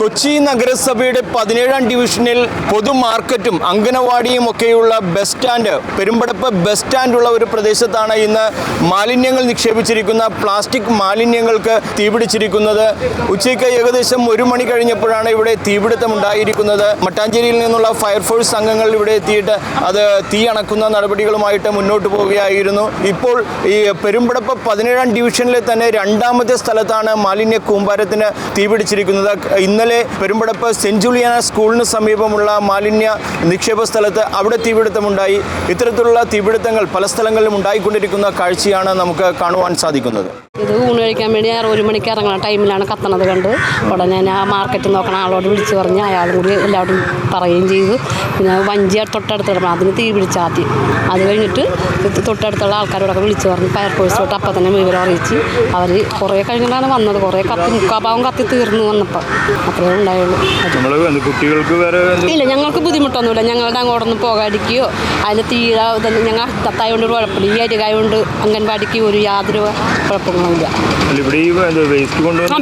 കൊച്ചി നഗരസഭയുടെ പതിനേഴാം ഡിവിഷനിൽ പൊതു മാർക്കറ്റും അങ്കനവാടിയും ഒക്കെയുള്ള ബസ് സ്റ്റാൻഡ് പെരുമ്പടപ്പ് ബസ് സ്റ്റാൻഡുള്ള ഒരു പ്രദേശത്താണ് ഇന്ന് മാലിന്യങ്ങൾ നിക്ഷേപിച്ചിരിക്കുന്ന പ്ലാസ്റ്റിക് മാലിന്യങ്ങൾക്ക് തീപിടിച്ചിരിക്കുന്നത്. ഉച്ചയ്ക്ക് ഏകദേശം ഒരു മണി കഴിഞ്ഞപ്പോഴാണ് ഇവിടെ തീപിടുത്തം ഉണ്ടായിരിക്കുന്നത്. മട്ടാഞ്ചേരിയിൽ നിന്നുള്ള ഫയർഫോഴ്സ് അംഗങ്ങൾ ഇവിടെ എത്തിയിട്ട് അത് തീ അണക്കുന്ന നടപടികളുമായിട്ട് മുന്നോട്ട് പോവുകയായിരുന്നു. ഇപ്പോൾ ഈ പെരുമ്പടപ്പ് പതിനേഴാം ഡിവിഷനിലെ തന്നെ രണ്ടാമത്തെ സ്ഥലത്താണ് മാലിന്യ കൂമ്പാരത്തിന് തീപിടിച്ചിരിക്കുന്നത്. ഇന്നലെ പെരുമ്പടപ്പ് സെന്റ് ജൂലിയാന സ്കൂളിന് സമീപമുള്ള മാലിന്യ നിക്ഷേപ സ്ഥലത്ത് അവിടെ തീപിടുത്തമുണ്ടായി. ഇത്തരത്തിലുള്ള തീപിടുത്തങ്ങൾ പല സ്ഥലങ്ങളിലും ഉണ്ടായിക്കൊണ്ടിരിക്കുന്ന കാഴ്ചയാണ് നമുക്ക് കാണുവാൻ സാധിക്കുന്നത്. ഇത് ഊണ് കഴിക്കാൻ വേണ്ടി ഞാൻ ഒരു മണിക്ക് ഇറങ്ങുന്ന ടൈമിലാണ് കത്തണത് കണ്ട്. ഉടനെ ഞാൻ ആ മാർക്കറ്റിൽ നോക്കണ ആളോട് വിളിച്ച് പറഞ്ഞ് അയാളും കൂടി എല്ലാവരും പറയുകയും ചെയ്തു. പിന്നെ വഞ്ചി തൊട്ടടുത്ത് കിടക്കണം അതിന് തീ പിടിച്ചാത്തി അത് കഴിഞ്ഞിട്ട് തൊട്ടടുത്തുള്ള ആൾക്കാരോടൊക്കെ വിളിച്ച് പറഞ്ഞ് ഫയർഫോഴ്സിലോട്ട് അപ്പം തന്നെ വിവരം അറിയിച്ച് അവർ കുറേ കഴിഞ്ഞിട്ടാണ് വന്നത്. കുറേ കത്തി മുക്കാഭാവം കത്തി തീർന്നു വന്നപ്പോൾ അത്രയേ ഉണ്ടായുള്ളൂ. കുട്ടികൾക്ക് വേറെ ഇല്ല ഞങ്ങൾക്ക് ബുദ്ധിമുട്ടൊന്നുമില്ല. ഞങ്ങളുടെ അങ്ങോട്ടൊന്ന് പോകാതിരിക്കുകയോ അതിൽ തീരാ ഞങ്ങൾ തത്തായ കൊണ്ട് ഒരു കുഴപ്പമില്ല. ഈ അരികായ കൊണ്ട് അംഗൻവാടിക്ക് ഒരു യാതൊരു കുഴപ്പങ്ങളുമില്ല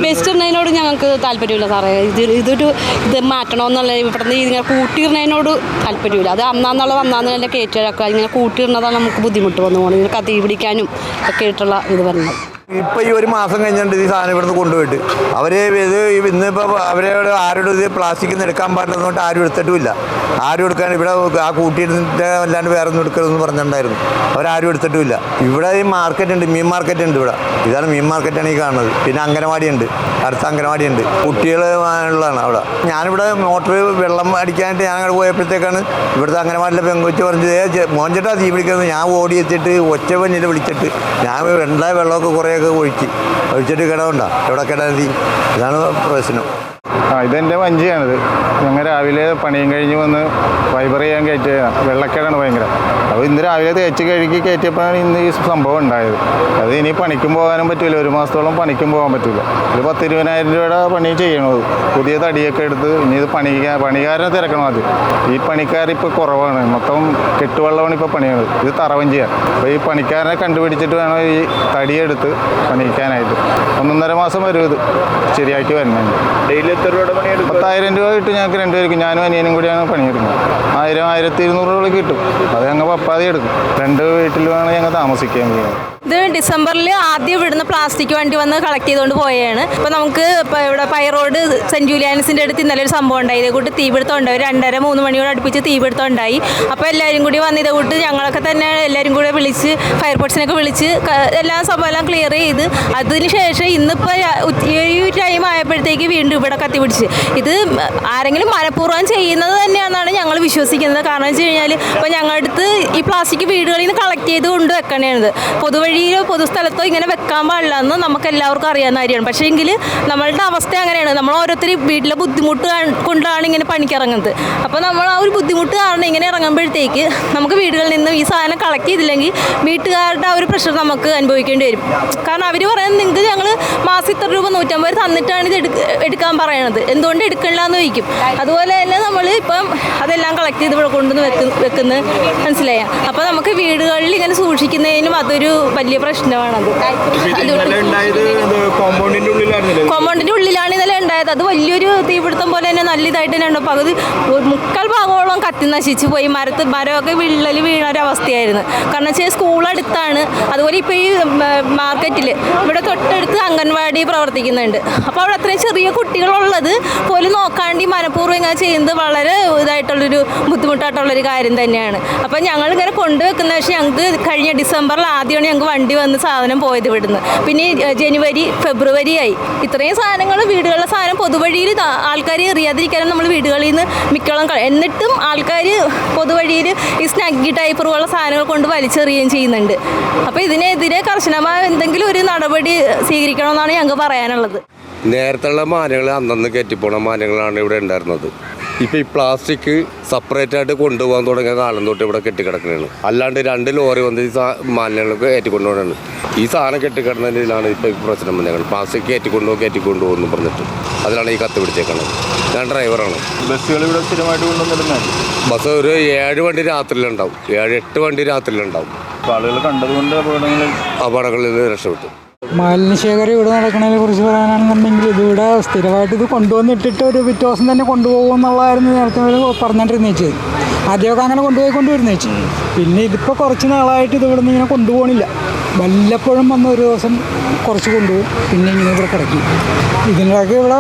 വേസ്റ്റ് ഇടുന്നതിനോട് ഞങ്ങൾക്ക് താല്പര്യമില്ല സാറേ. ഇത് ഇതൊരു ഇത് മാറ്റണമെന്നുള്ള ഇവിടുന്ന് ഇങ്ങനെ കൂട്ടിയിടുന്നതിനോട് താല്പര്യമില്ല. അത് അന്നാന്നുള്ള അന്നാന്നല്ല കയറ്റിഴക്കുക ഇങ്ങനെ കൂട്ടിയിടുന്നതാണ് നമുക്ക് ബുദ്ധിമുട്ട് വന്നു പോകുന്നത് ഇങ്ങനെ കത്തി പിടിക്കാനും ഒക്കെ ആയിട്ടുള്ള ഇത് വരുന്നത് ഇപ്പം ഈ ഒരു മാസം കഴിഞ്ഞിട്ട് ഈ സാധനം ഇവിടുന്ന് കൊണ്ടുപോയിട്ട്. അവർ ഇത് ഇന്നിപ്പോൾ അവരോട് ആരോടും ഇത് പ്ലാസ്റ്റിക്കിൽ നിന്ന് എടുക്കാൻ പാടില്ലെന്നോട്ട് ആരും എടുത്തിട്ടുമില്ല. ആരും എടുക്കാൻ ഇവിടെ ആ കൂട്ടിയിട്ട് അല്ലാണ്ട് വേറെ ഒന്നും എടുക്കരുതെന്ന് പറഞ്ഞിട്ടുണ്ടായിരുന്നു. അവരാരും എടുത്തിട്ടുമില്ല. ഇവിടെ ഈ മാർക്കറ്റ് ഉണ്ട് മീൻ മാർക്കറ്റ് ഉണ്ട് ഇവിടെ. ഇതാണ് മീൻ മാർക്കറ്റ് മാർക്കറ്റാണ് ഈ കാണുന്നത്. പിന്നെ അംഗനവാടി ഉണ്ട് അടുത്ത അംഗനവാടി ഉണ്ട്. കുട്ടികൾ ഉള്ളതാണ് അവിടെ. ഞാനിവിടെ മോട്ടർ വെള്ളം അടിക്കാനായിട്ട് ഞാൻ അങ്ങോട്ട് പോയപ്പോഴത്തേക്കാണ് ഇവിടുത്തെ അംഗനവാടിയിലെ പെങ്കൊച്ച് പറഞ്ഞത് "ഏ, ചെ- മോഞ്ചേട്ടാ തീ പിടിക്കുന്നത് ഞാൻ ഓടി എത്തിയിട്ട് ഒറ്റ പഞ്ഞിൽ വിളിച്ചിട്ട്. ഞാൻ വെള്ള വെള്ളമൊക്കെ കുറേയൊക്കെ ഒഴിച്ച്. ഒഴിച്ചിട്ട് കിടവുണ്ട എവിടെ കിടാൻ തീ ഇതാണ് പ്രശ്നം. ആ ഇതെന്റെ വഞ്ചിയാണിത്. ഞങ്ങൾ രാവിലെ പണിയും കഴിഞ്ഞ് വന്ന് ഫൈബർ ചെയ്യാൻ കയറ്റിയതാണ് വെള്ളക്കേടാണ് ഭയങ്കര. അപ്പോൾ ഇന്ന് രാവിലെ തേച്ച് കഴുകി കയറ്റിയപ്പോഴാണ് ഇന്ന് ഈ സംഭവം ഉണ്ടായത്. അത് ഇനി പണിക്കും പോകാനും പറ്റില്ല ഒരു മാസത്തോളം പണിക്കും പോകാൻ പറ്റില്ല ഒരു പത്തിരുപതിനായിരം രൂപയുടെ പണി ചെയ്യണത് പുതിയ തടിയൊക്കെ എടുത്ത് ഇനി ഇത് പണിക്കാ പണിക്കാരനെ തിരക്കണം അത് ഈ പണിക്കാർ ഇപ്പോൾ കുറവാണ്. മൊത്തം കെട്ടുവള്ളമാണ് ഇപ്പോൾ പണിയാണ് ഇത് തറവഞ്ചിയാണ്. അപ്പോൾ ഈ പണിക്കാരനെ കണ്ടുപിടിച്ചിട്ട് വേണം ഈ തടിയെടുത്ത് പണിക്കാനായിട്ട് ഒന്നൊന്നര മാസം വരും ഇത്. ശരിയാക്കി വരുന്നുണ്ട് ഡെയിലി എത്ര രൂപയുടെ പണിയെടുക്കും? പത്തായിരം രൂപ കിട്ടും ഞങ്ങൾക്ക് രണ്ടുപേർക്കും. ഞാനും അനിയനും കൂടിയാണ് പണിയെടുക്കുന്നത്. ആയിരം ആയിരത്തി ഇരുന്നൂറ് രൂപ കിട്ടും. അത് ഞങ്ങൾ പപ്പാതി എടുക്കും. രണ്ട് വീട്ടിലുമാണ് ഞങ്ങൾ താമസിക്കാൻ ചെയ്യുന്നത് ഇത് ഡിസംബറിൽ ആദ്യം ഇവിടുന്ന് പ്ലാസ്റ്റിക് വണ്ടി വന്ന് കളക്ട് ചെയ്തുകൊണ്ട് പോയാണ്. ഇപ്പോൾ നമുക്ക് ഇപ്പോൾ ഇവിടെ പൈറോഡ് സെന്റ് ജൂലിയാനസിന്റെ അടുത്ത് ഇന്നലെ ഒരു സംഭവം ഉണ്ടായി. ഇതേ കൂട്ട് തീപിടുത്തം ഉണ്ടായി ഒരു രണ്ടര മൂന്ന് മണിയോട് അടുപ്പിച്ച് തീപിടുത്തം ഉണ്ടായി. അപ്പോൾ എല്ലാവരും കൂടി വന്ന് ഇതേ കൂട്ട് ഞങ്ങളൊക്കെ തന്നെ എല്ലാവരും കൂടെ വിളിച്ച് ഫയർഫോഴ്സിനൊക്കെ വിളിച്ച് എല്ലാ സംഭവം എല്ലാം ക്ലിയർ ചെയ്ത് അതിന് ശേഷം ഇന്നിപ്പോൾ ഈ ടൈം ആയപ്പോഴത്തേക്ക് വീണ്ടും ഇവിടെ കത്തിപിടിച്ച് ഇത് ആരെങ്കിലും മനഃപൂർവം ചെയ്യുന്നത് തന്നെയാണെന്നാണ് ഞങ്ങൾ വിശ്വസിക്കുന്നത്. കാരണം വെച്ച് കഴിഞ്ഞാൽ ഇപ്പോൾ ഞങ്ങളുടെ അടുത്ത് ഈ പ്ലാസ്റ്റിക് വീടുകളിൽ നിന്ന് കളക്ട് ചെയ്ത് കൊണ്ട് വെക്കണേണത് പൊതുവഴിയിലോ പൊതുസ്ഥലത്തോ ഇങ്ങനെ വെക്കാൻ പാടില്ല എന്ന് നമുക്ക് എല്ലാവർക്കും അറിയാവുന്ന കാര്യമാണ്. പക്ഷേ എങ്കിൽ നമ്മളുടെ അവസ്ഥ അങ്ങനെയാണ്. നമ്മൾ ഓരോരുത്തർ വീട്ടിലെ ബുദ്ധിമുട്ട് കൊണ്ടാണ് ഇങ്ങനെ പണിക്കിറങ്ങുന്നത്. അപ്പോൾ നമ്മൾ ആ ഒരു ബുദ്ധിമുട്ട് കാരണം ഇങ്ങനെ ഇറങ്ങുമ്പോഴത്തേക്ക് നമുക്ക് വീടുകളിൽ നിന്നും ഈ സാധനം കളക്ട് ചെയ്തില്ലെങ്കിൽ വീട്ടുകാരുടെ ആ ഒരു പ്രഷർ നമുക്ക് അനുഭവിക്കേണ്ടി വരും. കാരണം അവർ പറയുന്നത് നിങ്ങൾക്ക് ഞങ്ങൾ മാസം ഇത്ര രൂപ നൂറ്റമ്പത് തന്നിട്ടാണ് ഇത് എടുക്കാൻ പറയണത്. എന്തുകൊണ്ട് എടുക്കണില്ല എന്ന് ചോദിക്കും. അതുപോലെ തന്നെ നമ്മൾ ഇപ്പം അതെല്ലാം കളക്ട് ചെയ്ത് ഇവിടെ കൊണ്ടുവന്ന് വെക്കുന്ന വെക്കുന്നത് മനസ്സിലായ? അപ്പോൾ നമുക്ക് വീടുകളിൽ ഇങ്ങനെ സൂക്ഷിക്കുന്നതിനും അതൊരു വലിയ പ്രശ്നമാണത്. കോമ്പൗണ്ടിന്റെ ഉള്ളിലാണ് ഉണ്ടായത് അത് വലിയൊരു തീപിടുത്തം പോലെ തന്നെ നല്ല ഇതായിട്ട് തന്നെ പകുതി മുക്കാൽ ഭാഗത്തോളം കത്തി നശിച്ചു പോയി. മരത്ത് മരമൊക്കെ വിള്ളൽ വീണ അവസ്ഥയായിരുന്നു കാരണം വെച്ചാൽ സ്കൂൾ അടുത്താണ്. അതുപോലെ ഇപ്പോൾ ഈ മാർക്കറ്റിൽ ഇവിടെ തൊട്ടടുത്ത് അംഗൻവാടി പ്രവർത്തിക്കുന്നുണ്ട്. അപ്പോൾ അവിടെ അത്രയും ചെറിയ കുട്ടികളുള്ളത് പോലും നോക്കാണ്ട് ഈ മനഃപൂർവം ഇങ്ങനെ ചെയ്യുന്നത് വളരെ ഇതായിട്ടുള്ളൊരു ബുദ്ധിമുട്ടായിട്ടുള്ളൊരു കാര്യം തന്നെയാണ്. അപ്പോൾ ഞങ്ങൾ ഇങ്ങനെ കൊണ്ടുവെക്കുന്ന പക്ഷേ ഞങ്ങൾക്ക് കഴിഞ്ഞ ഡിസംബറിൽ ആദ്യമാണ് ഞങ്ങൾക്ക് വണ്ടി വന്ന് സാധനം പോയത് ഇവിടുന്ന്. പിന്നെ ജനുവരി ഫെബ്രുവരി ആയി ഇത്രയും സാധനങ്ങൾ വീടുകളിലെ സാധനം പൊതുവഴിയിൽ ആൾക്കാർ എറിയാതിരിക്കാനും നമ്മൾ വീടുകളിൽ നിന്ന് മിക്കോളം എന്നിട്ടും ആൾക്കാർ പൊതുവഴിയിൽ ഈ സ്നഗ്ഗി ടൈപ്പ് പോലുള്ള സാധനങ്ങൾ കൊണ്ട് വലിച്ചെറിയുകയും ചെയ്യുന്നുണ്ട്. അപ്പോൾ ഇതിനെതിരെ കർശനമായ എന്തെങ്കിലും ഒരു നടപടി സ്വീകരിക്കണമെന്നാണ് ഞങ്ങൾക്ക് പറയാനുള്ളത്. നേരത്തുള്ള മാനങ്ങൾ അന്നന്ന് കയറ്റിപ്പോണ മാനങ്ങളാണ് ഇവിടെ ഉണ്ടായിരുന്നത്. ഇപ്പോൾ ഈ പ്ലാസ്റ്റിക് സെപ്പറേറ്റ് ആയിട്ട് കൊണ്ടുപോകാൻ തുടങ്ങിയ കാലം തൊട്ട് ഇവിടെ കെട്ടിക്കിടക്കുന്നതാണ് അല്ലാണ്ട് രണ്ട് ലോറി വന്ന് ഈ സാ- ഏറ്റിക്കൊണ്ടുപോകണം ഈ സാധനം കെട്ടിക്കിടന്നതിലാണ് ഇപ്പോൾ പ്രശ്നം വന്നേക്കുന്നത് പ്ലാസ്റ്റിക് കയറ്റിക്കൊണ്ടുപോകും കയറ്റിക്കൊണ്ടുപോകും എന്ന് പറഞ്ഞിട്ട്. അതിലാണ് ഈ കത്ത് പിടിച്ചേക്കുന്നത് ഞാൻ ഡ്രൈവറാണ് ബസ്സുകൾ ഇവിടെ സ്ഥിരമായിട്ട് കൊണ്ടുവന്നിടുന്നത്? ബസ് ഒരു ഏഴ് വണ്ടി രാത്രിയിലുണ്ടാവും. ഏഴ് എട്ട് വണ്ടി രാത്രിയിലുണ്ടാവും. ആളുകൾ കണ്ടതുകൊണ്ട് അപകടങ്ങളിൽ അപകടങ്ങളിൽ നിന്ന് രക്ഷപ്പെട്ടു മാലിന്യശേഖരം ഇവിടെ നടക്കുന്നതിനെ കുറിച്ച് പറയാനാണെന്നുണ്ടെങ്കിൽ ഇതിവിടെ സ്ഥിരമായിട്ട് ഇത് കൊണ്ടുവന്നിട്ടിട്ട് ഒരു പിറ്റേ ദിവസം തന്നെ കൊണ്ടുപോകും എന്നുള്ളതായിരുന്നു നേരത്തെ പറഞ്ഞുകൊണ്ടിരുന്ന വെച്ചത് ആദ്യമൊക്കെ അങ്ങനെ കൊണ്ടുപോയി കൊണ്ടുവരുന്ന വെച്ചു പിന്നെ ഇതിപ്പോൾ കുറച്ച് നാളായിട്ട് ഇതിവിടെ നിന്ന് ഇങ്ങനെ കൊണ്ടുപോകണില്ല. വല്ലപ്പോഴും വന്ന് ഒരു ദിവസം കുറച്ച് കൊണ്ടുപോകും. പിന്നെ ഇങ്ങനെ ഇവിടെ കിടക്കും. ഇതിനൊക്കെ ഇവിടെ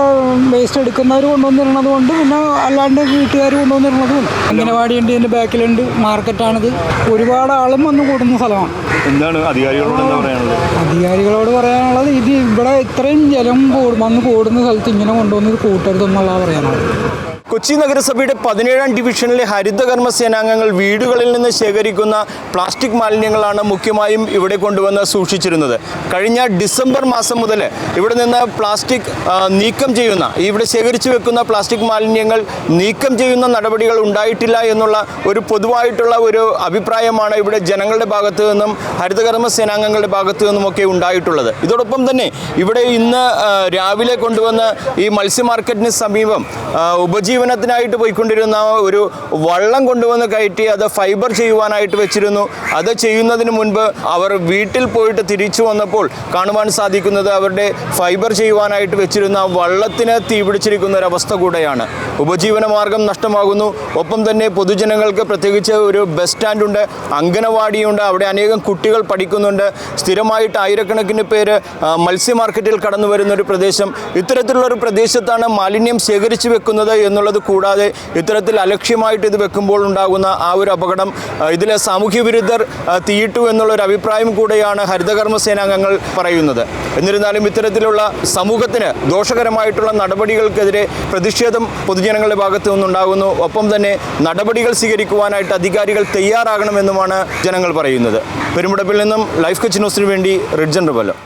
വേസ്റ്റ് എടുക്കുന്നവർ കൊണ്ടുവന്നിരുന്നത് കൊണ്ട് പിന്നെ അല്ലാണ്ട് വീട്ടുകാർ കൊണ്ടുവന്നിരുന്നത് കൊണ്ട്. അംഗനവാടി ഉണ്ട് ഇതിന്റെ ബാക്കിലുണ്ട് മാർക്കറ്റാണിത് ഒരുപാട് ആളും വന്ന് കൂടുന്ന സ്ഥലമാണ്. എന്താണ് അധികാരികളോട് എന്താ പറയാനുള്ളത്? അധികാരികളോട് പറയാനുള്ളത് ഇത് ഇവിടെ ഇത്രയും ജലം വന്ന് കൂടുന്ന സ്ഥലത്ത് ഇങ്ങനെ കൊണ്ടുവന്ന് കൂട്ടരുതെന്നുള്ളതാണ് പറയാനുള്ളത്. കൊച്ചി നഗരസഭയുടെ പതിനേഴാം ഡിവിഷനിലെ ഹരിതകർമ്മ സേനാംഗങ്ങൾ വീടുകളിൽ നിന്ന് ശേഖരിക്കുന്ന പ്ലാസ്റ്റിക് മാലിന്യങ്ങളാണ് മുഖ്യമായും ഇവിടെ കൊണ്ടുവന്ന് സൂക്ഷിച്ചിരുന്നത്. കഴിഞ്ഞ ഡിസംബർ മാസം മുതൽ ഇവിടെ നിന്ന് പ്ലാസ്റ്റിക് നീക്കം ചെയ്യുന്ന ഇവിടെ ശേഖരിച്ചു വെക്കുന്ന പ്ലാസ്റ്റിക് മാലിന്യങ്ങൾ നീക്കം ചെയ്യുന്ന നടപടികൾ ഉണ്ടായിട്ടില്ല എന്നുള്ള ഒരു പൊതുവായിട്ടുള്ള ഒരു അഭിപ്രായമാണ് ഇവിടെ ജനങ്ങളുടെ ഭാഗത്തു നിന്നും ഹരിതകർമ്മ സേനാംഗങ്ങളുടെ ഭാഗത്തു നിന്നുമൊക്കെ ഉണ്ടായിട്ടുള്ളത്. ഇതോടൊപ്പം തന്നെ ഇവിടെ ഇന്ന് രാവിലെ കൊണ്ടുവന്ന് ഈ മത്സ്യ മാർക്കറ്റിന് സമീപം ആ, ഉപജീവനത്തിനായിട്ട് പോയിക്കൊണ്ടിരുന്ന ഒരു വള്ളം കൊണ്ടുവന്ന് കയറ്റി അത് ഫൈബർ ചെയ്യുവാനായിട്ട് വെച്ചിരുന്നു. അത് ചെയ്യുന്നതിന് മുൻപ് അവർ വീട്ടിൽ പോയിട്ട് തിരിച്ചു വന്നപ്പോൾ കാണുവാൻ സാധിക്കുന്നത് അവരുടെ ഫൈബർ ചെയ്യുവാനായിട്ട് വെച്ചിരുന്ന വള്ളത്തിന് തീപിടിച്ചിരിക്കുന്ന ഒരവസ്ഥ കൂടെയാണ്. ഉപജീവന മാർഗം നഷ്ടമാകുന്നു. ഒപ്പം തന്നെ പൊതുജനങ്ങൾക്ക് പ്രത്യേകിച്ച് ഒരു ബസ് സ്റ്റാൻഡുണ്ട് അങ്കനവാടിയുണ്ട് അവിടെ അനേകം കുട്ടികൾ പഠിക്കുന്നുണ്ട്. സ്ഥിരമായിട്ട് ആയിരക്കണക്കിന് പേര് മത്സ്യ മാർക്കറ്റിൽ കടന്നു വരുന്ന ഒരു പ്രദേശം. ഇത്തരത്തിലുള്ള ഒരു പ്രദേശത്താണ് മാലിന്യം ശേഖരിച്ചു വെക്കുന്നത് എന്നുള്ളത് കൂടാതെ ഇത്തരത്തിൽ അലക്ഷ്യമായിട്ട് ഇത് വെക്കുമ്പോൾ ഉണ്ടാകുന്ന ആ ഒരു അപകടം ഇതിലെ സാമൂഹ്യ വിരുദ്ധർ തീയിട്ടു എന്നുള്ളൊരു അഭിപ്രായം കൂടെയാണ് ഹരിതകർമ്മ സേനാംഗങ്ങൾ പറയുന്നത്. എന്നിരുന്നാലും ഇത്തരത്തിലുള്ള സമൂഹത്തിന് ദോഷകരമായിട്ടുള്ള നടപടികൾക്കെതിരെ പ്രതിഷേധം പൊതുജനങ്ങളുടെ ഭാഗത്തു നിന്നുണ്ടാകുന്നു. ഒപ്പം തന്നെ നടപടികൾ സ്വീകരിക്കുവാനായിട്ട് അധികാരികൾ തയ്യാറാകണമെന്നുമാണ് ജനങ്ങൾ പറയുന്നത്. പെരുമുടപ്പിൽ നിന്നും ലൈഫ് കച്ച് ന്യൂസിന് വേണ്ടി റിഡ്ജൻ റബല്ലോ